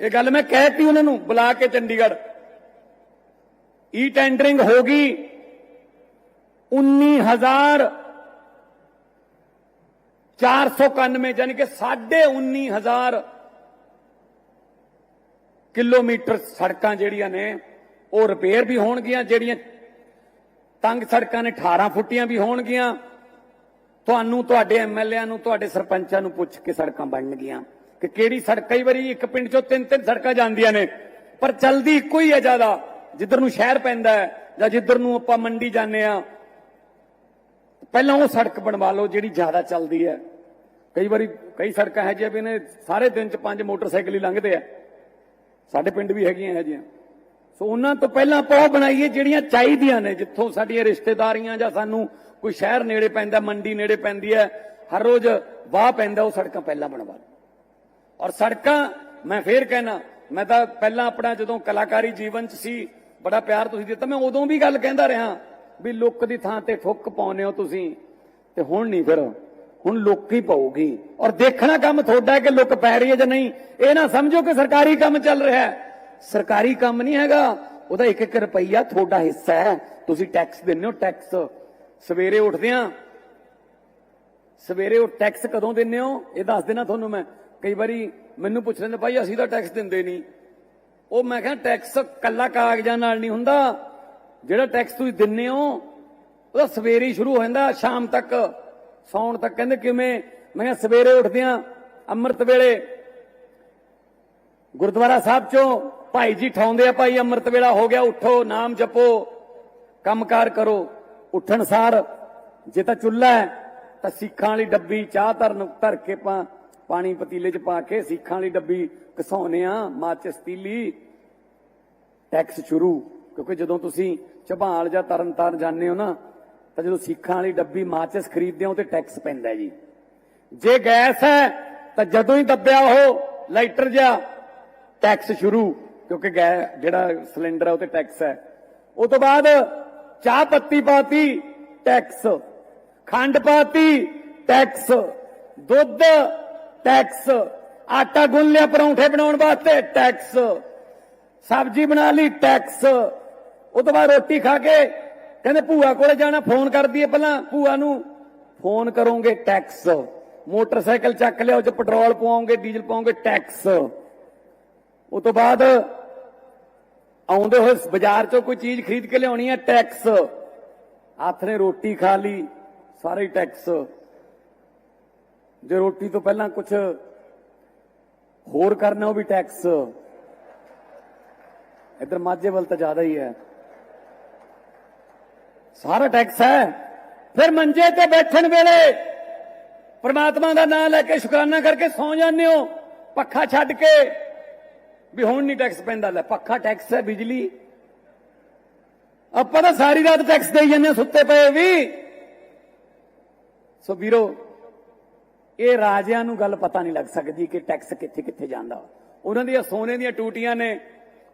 ਇਹ ਗੱਲ ਮੈਂ ਕਹਿਤੀ ਉਹਨਾਂ ਨੂੰ, ਬੁਲਾ ਕੇ ਚੰਡੀਗੜ੍ਹ। ਈ ਟੈਂਡਰਿੰਗ ਹੋ ਗਈ। 19000 491 ਯਾਨੀ ਕਿ 19000 ਕਿਲੋਮੀਟਰ ਸੜਕਾਂ ਜਿਹੜੀਆਂ ਨੇ, ਉਹ ਰਿਪੇਅਰ ਵੀ ਹੋਣਗੀਆਂ, ਜਿਹੜੀਆਂ ਤੰਗ ਸੜਕਾਂ ਨੇ 18 ਫੁੱਟੀਆਂ ਵੀ ਹੋਣਗੀਆਂ। ਤੁਹਾਨੂੰ, ਤੁਹਾਡੇ ਐਮਐਲਏਆਂ ਨੂੰ, ਤੁਹਾਡੇ ਸਰਪੰਚਾਂ ਨੂੰ ਪੁੱਛ ਕੇ ਸੜਕਾਂ ਬਣਨਗੀਆਂ। ਕਿ ਕਿਹੜੀ ਸੜਕ, ਕਈ ਵਾਰੀ ਇੱਕ ਪਿੰਡ ਚੋਂ ਤਿੰਨ ਤਿੰਨ ਸੜਕਾਂ ਜਾਂਦੀਆਂ ਨੇ, ਪਰ ਚਲਦੀ ਇੱਕੋ ਹੀ ਹੈ ਜ਼ਿਆਦਾ, ਜਿੱਧਰ ਨੂੰ ਸ਼ਹਿਰ ਪੈਂਦਾ ਹੈ ਜਾਂ ਜਿੱਧਰ ਨੂੰ ਆਪਾਂ ਮੰਡੀ ਜਾਂਦੇ ਆ ਪਹਿਲਾਂ ਉਹ ਸੜਕ ਬਣਵਾ ਲਓ ਜਿਹੜੀ ਜ਼ਿਆਦਾ ਚੱਲਦੀ ਹੈ। ਕਈ ਵਾਰੀ ਕਈ ਸੜਕਾਂ ਹੈ ਜਿਹੀਆਂ ਵੀ ਨੇ, ਸਾਰੇ ਦਿਨ ਚ ਪੰਜ ਮੋਟਰਸਾਈਕਲ ਹੀ ਲੰਘਦੇ ਆ। ਸਾਡੇ ਪਿੰਡ ਵੀ ਹੈਗੀਆਂ ਹੈ ਜਿਹੀਆਂ। ਸੋ ਉਹਨਾਂ ਤੋਂ ਪਹਿਲਾਂ ਆਪਾਂ ਉਹ ਬਣਾਈਏ ਜਿਹੜੀਆਂ ਚਾਹੀਦੀਆਂ ਨੇ, ਜਿੱਥੋਂ ਸਾਡੀਆਂ ਰਿਸ਼ਤੇਦਾਰੀਆਂ ਜਾਂ ਸਾਨੂੰ ਕੋਈ ਸ਼ਹਿਰ ਨੇੜੇ ਪੈਂਦਾ, ਮੰਡੀ ਨੇੜੇ ਪੈਂਦੀ ਹੈ, ਹਰ ਰੋਜ਼ ਵਾਹ ਪੈਂਦਾ ਉਹ ਸੜਕਾਂ ਪਹਿਲਾਂ ਬਣਵਾ ਲਓ। ਔਰ ਸੜਕਾਂ, ਮੈਂ ਫੇਰ ਕਹਿਣਾ, ਮੈਂ ਤਾਂ ਪਹਿਲਾਂ ਆਪਣਾ ਜਦੋਂ ਕਲਾਕਾਰੀ ਜੀਵਨ ਚ ਸੀ, ਬੜਾ ਪਿਆਰ ਤੁਸੀਂ ਦਿੱਤਾ, ਮੈਂ ਉਦੋਂ ਵੀ ਗੱਲ ਕਹਿੰਦਾ ਰਿਹਾ ਵੀ ਲੁੱਕ ਦੀ ਥਾਂ ਤੇ ਠੁੱਕ ਪਾਉਨੇ ਹੋ ਤੁਸੀਂ, ਤੇ ਹੁਣ ਨਹੀਂ ਫਿਰ, ਹੁਣ ਲੁੱਕ ਹੀ ਪਾਉਗੀ ਔਰ ਦੇਖਣਾ ਕੰਮ ਤੁਹਾਡਾ ਕਿ ਲੁੱਕ ਪੈ ਰਹੀ ਹੈ ਜਾਂ ਨਹੀਂ, ਇਹ ਨਾ ਸਮਝੋ ਕਿ ਸਰਕਾਰੀ ਕੰਮ ਚੱਲ ਰਿਹਾ ਹੈ। ਸਰਕਾਰੀ ਕੰਮ ਨਹੀਂ ਹੈਗਾ, ਉਹਦਾ ਇੱਕ ਇੱਕ ਰੁਪਈਆ ਤੁਹਾਡਾ ਹਿੱਸਾ ਹੈ। ਤੁਸੀਂ ਟੈਕਸ ਦਿੰਦੇ ਹੋ ਟੈਕਸ ਸਵੇਰੇ ਉੱਠਦੇ ਆ ਸਵੇਰੇ ਉਹ ਟੈਕਸ ਕਦੋਂ ਦਿੰਦੇ ਹੋ, ਇਹ ਦੱਸ ਦੇਣਾ ਤੁਹਾਨੂੰ ਮੈਂ। ਕਈ ਵਾਰੀ ਮੈਨੂੰ ਪੁੱਛ ਲੈਂਦੇ, ਭਾਈ, ਅਸੀਂ ਤਾਂ ਟੈਕਸ ਦਿੰਦੇ ਨਹੀਂ ਉਹ ਮੈਂ ਕਿਹਾ ਟੈਕਸ ਕੱਲਾ ਕਾਗਜ਼ਾਂ ਨਾਲ ਨਹੀਂ ਹੁੰਦਾ। ਜਿਹੜਾ ਟੈਕਸ ਤੁਸੀਂ ਦਿੰਦੇ ਹੋ, ਉਹਦਾ ਸਵੇਰੇ ਹੀ ਸ਼ੁਰੂ ਹੋ ਜਾਂਦਾ, ਸ਼ਾਮ ਤੱਕ। ਸੌਣ ਤੱਕ ਕਹਿੰਦੇ, ਕਿਵੇਂ? ਮੈਂ ਕਿਹਾ, ਸਵੇਰੇ ਉੱਠਦੇ ਆ, ਅੰਮ੍ਰਿਤ ਵੇਲੇ। ਗੁਰਦੁਆਰਾ ਸਾਹਿਬ ਚੋਂ ਭਾਈ ਜੀ ਠਾਉਂਦੇ ਆ, ਭਾਈ, ਅੰਮ੍ਰਿਤ ਵੇਲਾ ਹੋ ਗਿਆ, ਉੱਠੋ, ਨਾਮ ਜਪੋ, ਕੰਮਕਾਰ ਕਰੋ, ਉੱਠਣ ਸਾਰ। ਜੇ ਤਾਂ ਚੁੱਲ੍ਹਾ ਹੈ, ਤਾਂ ਸਿੱਖਾਂ ਵਾਲੀ ਡੱਬੀ, ਚਾਹ ਧਰਨ, ਧਰ ਕੇ ਪਾ ਪਾਣੀ ਪਤੀਲੇ 'ਚ ਪਾ ਕੇ ਸਿੱਖਾਂ ਵਾਲੀ ਡੱਬੀ ਘਸਾਉਨੇ ਆ ਮਾਚਿਸ ਤੀਲੀ ਟੈਕਸ ਸ਼ੁਰੂ। ਕਿਉਂਕਿ ਜਦੋਂ ਤੁਸੀਂ ਝਬਾਲ ਜਾਂ ਤਰਨਤਾਰਨ ਜਾਂਦੇ ਹੋ ਨਾ, ਤਾਂ ਜਦੋਂ ਸਿੱਖਾਂ ਵਾਲੀ ਡੱਬੀ ਮਾਚਿਸ ਖਰੀਦਦੇ ਹੋ, ਤੇ ਟੈਕਸ ਪੈਂਦਾ ਜੀ। ਜੇ ਗੈਸ ਹੈ, ਤਾਂ ਜਦੋਂ ਹੀ ਦੱਬਿਆ ਉਹ ਲਾਈਟਰ ਜਿਹਾ ਟੈਕਸ ਸ਼ੁਰੂ, ਕਿਉਂਕਿ ਗੈ, ਜਿਹੜਾ ਸਿਲੰਡਰ ਹੈ ਉਹ ਤੇ ਟੈਕਸ ਹੈ। ਉਸ ਤੋਂ ਬਾਅਦ ਚਾਹ ਪੱਤੀ ਪਾਤੀ, ਟੈਕਸ। ਖੰਡ ਪਾਤੀ, ਟੈਕਸ। ਦੁੱਧ ਟੈਕਸ। ਆਟਾ ਗੁੰਨ ਲਿਆ ਪਰੌਂਠੇ ਬਣਾਉਣ ਵਾਸਤੇ, ਟੈਕਸ। ਸਬਜ਼ੀ ਬਣਾ ਲਈ, ਟੈਕਸ। ਉਹ ਤੋਂ ਬਾਅਦ ਰੋਟੀ ਖਾ ਕੇ ਕਹਿੰਦੇ ਭੂਆ ਕੋਲੇ ਜਾਣਾ, ਫੋਨ ਕਰਦੀ ਹੈ ਪਹਿਲਾਂ। ਭੂਆ ਨੂੰ, ਫੋਨ ਕਰੋਗੇ ਟੈਕਸ। ਮੋਟਰਸਾਈਕਲ ਚੱਕ ਲਿਆ, ਉਹ ਚ ਪੈਟਰੋਲ ਪਾਉਂਗੇ ਡੀਜ਼ਲ ਪਾਉਂਗੇ ਟੈਕਸ। ਉਹ ਤੋਂ ਬਾਅਦ ਆਉਂਦੇ ਹੋਏ ਬਾਜ਼ਾਰ ਚੋਂ ਕੋਈ ਚੀਜ਼ ਖਰੀਦ ਕੇ ਲਿਆਉਣੀ ਹੈ, ਟੈਕਸ। ਹੱਥ ਨੇ ਰੋਟੀ ਖਾ ਲਈ, ਸਾਰੇ ਟੈਕਸ। ਜੇ ਰੋਟੀ ਤੋਂ ਪਹਿਲਾਂ ਕੁਝ ਹੋਰ ਕਰਨਾ ਉਹ ਵੀ ਟੈਕਸ ਇਧਰ ਮਾਝੇ ਵੱਲ ਤਾਂ ਜ਼ਿਆਦਾ ਹੀ ਹੈ। ਸਾਰਾ ਟੈਕਸ ਹੈ। ਫਿਰ ਮੰਜੇ ਤੇ ਬੈਠਣ ਵੇਲੇ ਪਰਮਾਤਮਾ ਦਾ ਨਾਮ ਲੈ ਕੇ ਸ਼ੁਕਰਾਨਾ ਕਰਕੇ ਸੌ ਜਾਂਦੇ ਹੋ। ਪੱਖਾ ਛੱਡ ਕੇ। ਵੀ ਹੁਣ ਨਹੀਂ ਟੈਕਸ ਪੈਂਦਾ, ਲੈ ਪੱਖਾ ਟੈਕਸ ਹੈ ਬਿਜਲੀ। ਆਪਾਂ ਤਾਂ ਸਾਰੀ ਰਾਤ ਟੈਕਸ ਦੇਈ ਜਾਂਦੇ ਸੁੱਤੇ ਪਏ ਵੀ। ਸੋ ਵੀਰੋ ਇਹ ਰਾਜਿਆਂ ਨੂੰ ਗੱਲ ਪਤਾ ਨਹੀਂ ਲੱਗ ਸਕਦੀ ਕਿ ਟੈਕਸ ਕਿੱਥੇ ਕਿੱਥੇ ਜਾਂਦਾ ਉਹਨਾਂ ਦੀਆਂ ਸੋਨੇ ਦੀਆਂ ਟੂਟੀਆਂ ਨੇ,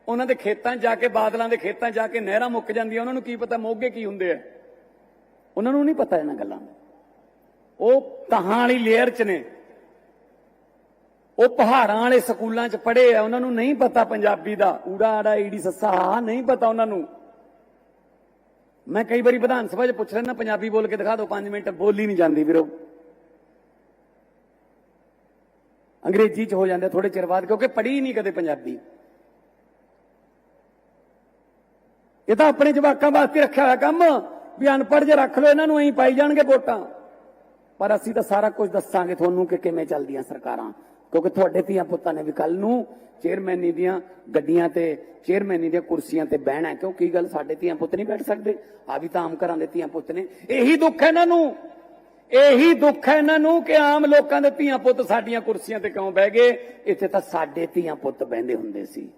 ਉਹਨਾਂ ਦੇ ਖੇਤਾਂ 'ਚ ਜਾ ਕੇ, ਬਾਦਲਾਂ ਦੇ ਖੇਤਾਂ ਜਾ ਕੇ ਨਹਿਰਾਂ ਮੁੱਕ ਜਾਂਦੀਆਂ, ਉਹਨਾਂ ਨੂੰ ਕੀ ਪਤਾ ਮੋਗੇ ਕੀ ਹੁੰਦੇ ਆ। ਉਹਨਾਂ ਨੂੰ ਨਹੀਂ ਪਤਾ ਇਹਨਾਂ ਗੱਲਾਂ ਦਾ। ਉਹ ਕਹਾਂ ਵਾਲੀ ਲੇਅਰ 'ਚ ਨੇ। ਉਹ ਪਹਾੜਾਂ ਵਾਲੇ ਸਕੂਲਾਂ 'ਚ ਪੜ੍ਹੇ ਆ, ਉਹਨਾਂ ਨੂੰ ਨਹੀਂ ਪਤਾ ਪੰਜਾਬੀ ਦਾ। ਊੜਾ ਆੜਾ, ਈੜੀ ਸੱਸਾ, ਆਹ ਨਹੀਂ ਪਤਾ ਉਹਨਾਂ ਨੂੰ। ਮੈਂ ਕਈ ਵਾਰੀ ਵਿਧਾਨ ਸਭਾ 'ਚ ਪੁੱਛ ਲੈਣਾ ਪੰਜਾਬੀ ਬੋਲ ਕੇ ਦਿਖਾ ਦਿਓ 5 ਮਿੰਟ ਬੋਲੀ ਨਹੀਂ ਜਾਂਦੀ ਵੀਰੋ। ਅੰਗਰੇਜ਼ੀ 'ਚ ਹੋ ਜਾਂਦੇ ਥੋੜੇ ਚਿਰ ਬਾਅਦ, ਕਿਉਂਕਿ ਪੜ੍ਹੀ ਨਹੀਂ ਕਦੇ ਪੰਜਾਬੀ। ਇਹ ਤਾਂ ਆਪਣੇ ਜਵਾਕਾਂ ਵਾਸਤੇ ਰੱਖਿਆ ਹੋਇਆ ਕੰਮ, ਵੀ ਅਨਪੜ੍ਹ ਜੇ ਰੱਖ ਲਓ, ਇਹਨਾਂ ਨੂੰ ਐਂ ਪਾਈ ਜਾਣਗੇ ਵੋਟਾਂ। ਪਰ ਅਸੀਂ ਤਾਂ ਸਾਰਾ ਕੁਝ ਦੱਸਾਂਗੇ ਤੁਹਾਨੂੰ ਕਿ ਕਿਵੇਂ ਚੱਲਦੀਆਂ ਸਰਕਾਰਾਂ। ਕਿਉਂਕਿ ਤੁਹਾਡੇ ਧੀਆਂ ਪੁੱਤਾਂ ਨੇ ਵੀ ਕੱਲ ਨੂੰ ਚੇਅਰਮੈਨੀ ਦੀਆਂ ਗੱਡੀਆਂ ਤੇ, ਚੇਅਰਮੈਨੀ ਦੀਆਂ ਕੁਰਸੀਆਂ ਤੇ ਬਹਿਣਾ ਕਿਉਂ? ਕੀ ਗੱਲ? ਸਾਡੇ ਧੀਆਂ ਪੁੱਤ ਨਹੀਂ ਬੈਠ ਸਕਦੇ। ਆ ਵੀ ਤਾਂ ਆਮ ਘਰਾਂ ਦੇ ਧੀਆਂ ਪੁੱਤ ਨੇ। ਇਹੀ ਦੁੱਖ ਹੈ ਇਹਨਾਂ ਨੂੰ। ਇਹੀ ਦੁੱਖ ਹੈ ਇਹਨਾਂ ਨੂੰ ਕਿ ਆਮ ਲੋਕਾਂ ਦੇ ਧੀਆਂ ਪੁੱਤ ਸਾਡੀਆਂ ਕੁਰਸੀਆਂ ਤੇ ਕਿਉਂ ਬਹਿ ਗਏ? ਇੱਥੇ ਤਾਂ ਸਾਡੇ ਧੀਆਂ ਪੁੱਤ ਬਹਿੰਦੇ ਹੁੰਦੇ ਸੀ।